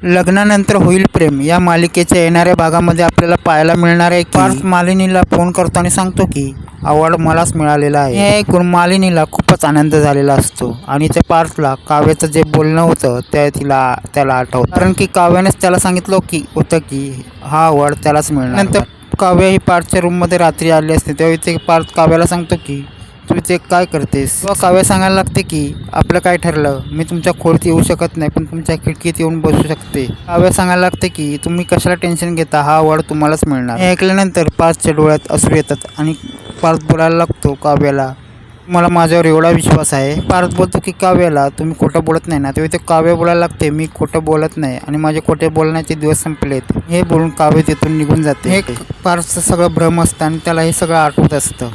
लग्नानंतर होईल प्रेम. या मालिकेच्या येणाऱ्या भागामध्ये आपल्याला पाहायला मिळणार आहे पार्थ मालिनीला फोन करतो आणि सांगतो की अवॉर्ड मलाच मिळालेला आहे. हे ऐकून मालिनीला खूपच आनंद झालेला असतो आणि त्या पार्थला काव्याचं जे बोलणं होतं ते तिला त्याला आठवतं. कारण की काव्यानेच त्याला सांगितलं की होतं की हा अवॉर्ड त्यालाच मिळणार. नंतर काव्य ही पार्थच्या रूममध्ये रात्री आली असते तेव्हा इथे पार्थ काव्याला सांगतो की तू ते काय करतेस किंवा काव्य सांगायला लागते की आपलं काय ठरलं मी तुमच्या खोलीत येऊ शकत नाही पण तुमच्या खिडकीत येऊन बसू शकते. काव्य सांगायला लागते की तुम्ही कशाला टेन्शन घेता हा अवॉर्ड तुम्हालाच मिळणार. हे ऐकल्यानंतर पार्थच्या डोळ्यात असू येतात आणि पार्थ बोलायला लागतो काव्याला. मला माझ्यावर एवढा विश्वास आहे. पार्थ बोलतो की काव्याला तुम्ही खोटं बोलत नाही ना तेव्हा ते काव्य बोलायला लागते मी खोटं बोलत नाही आणि माझे खोटे बोलण्याचे दिवस संपलेत. हे बोलून काव्य तिथून निघून जाते. हे पार्थचं सगळं भ्रम असतं आणि त्याला हे सगळं आठवत असतं.